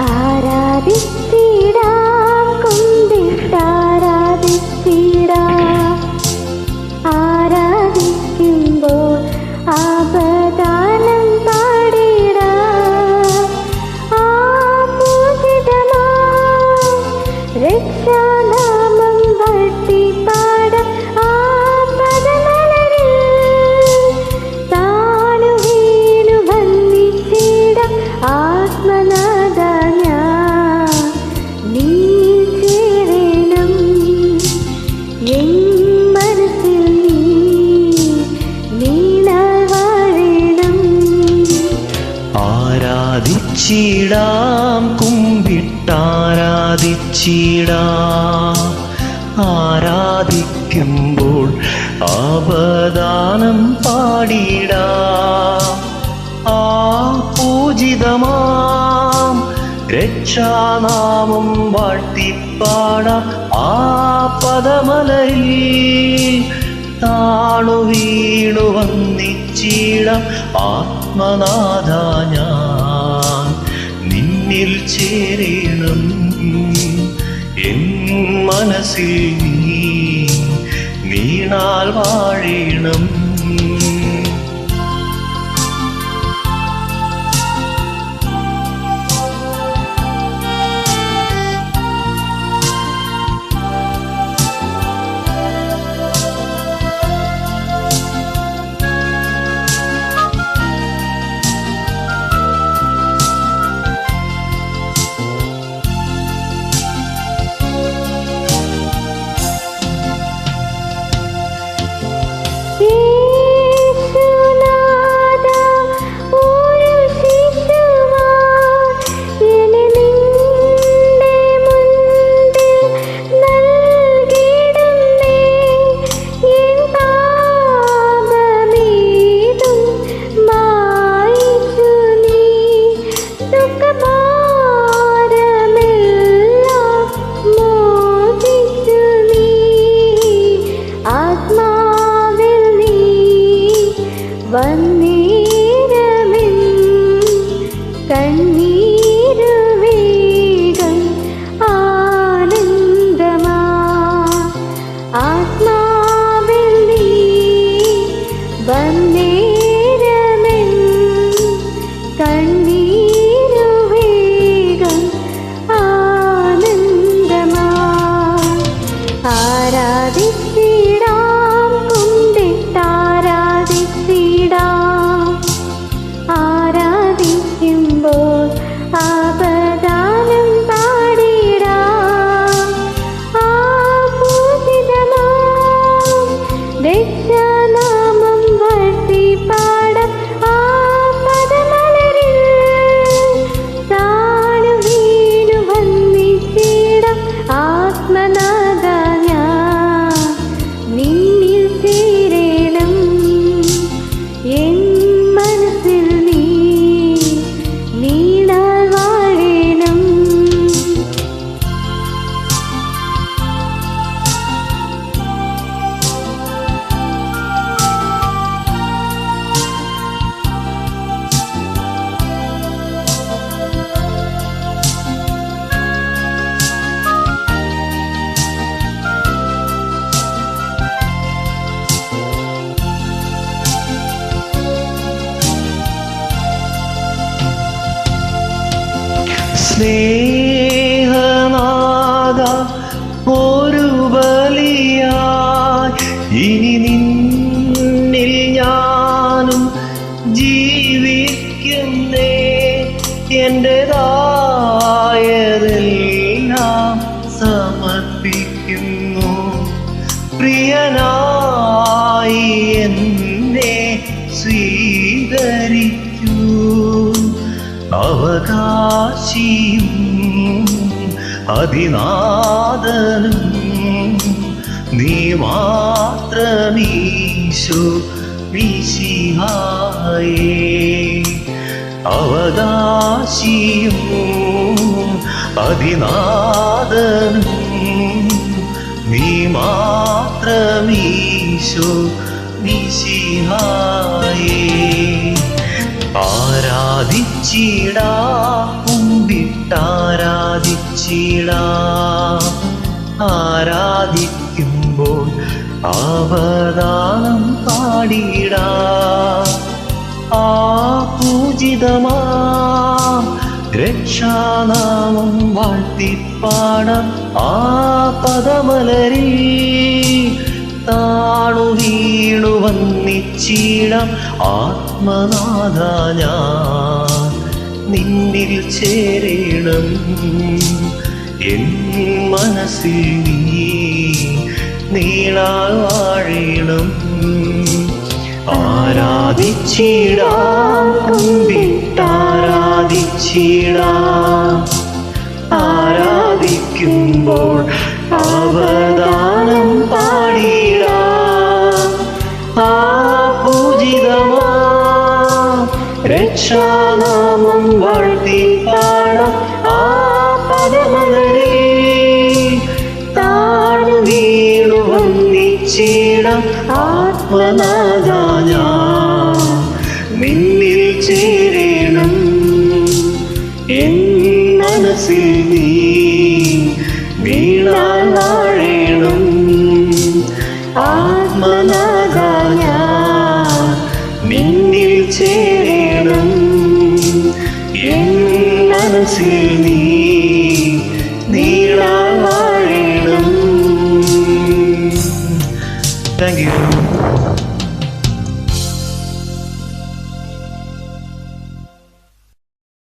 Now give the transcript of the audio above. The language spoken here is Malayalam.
ആരാധിച്ചിടാം കൊണ്ടിട്ടാ. കുമ്പിട്ടാരാധിച്ചിടാ. ആരാധിക്കുമ്പോൾ അവദാനം പാടിടാ ആ പൂജിതമാം രക്ഷാനാമം വാഴ്ത്തിപ്പാടാം. ആ പദമലയിൽ താണു വീണു വന്നിച്ചിടാം ആത്മനാഥ ഞാൻ നിന്നിൽ ചേരണം. എൻ മനസ്സിൽ നീ നീണാൽ വാഴണം. വാഴ്ത്തിപ്പാടാം അവകാശിയും അതിനാദനും നീ മാത്രമീശോ വിശിഹായേ അവകാശിയും അതിനാദനും നീ മാത്രമീശോ വിശിഹായേ ആരാധിച്ചിടാ? കുമ്പിട്ടാരാധിച്ചിടാ? ആരാധിക്കുമ്പോൾ അവദാനം പാടിടാ ആ പൂജിതമാ രക്ഷാനാമം വാഴ്ത്തിപ്പാടാം ആ പദമലരി. താണു വീണു വന്നിച്ചിടാം ആത്മനാഥ ഞാൻ. നിന്നിൽ ചേരണം എൻ മനസ്സിൽ നീ. നീളാൽ വാഴണം. ആരാധിച്ചിടാം ആരാധിക്കുമ്പോൾ അവദാനം ഞാൻ നിന്നിൽ ചേരണം. എൻ നീ വീണാൽ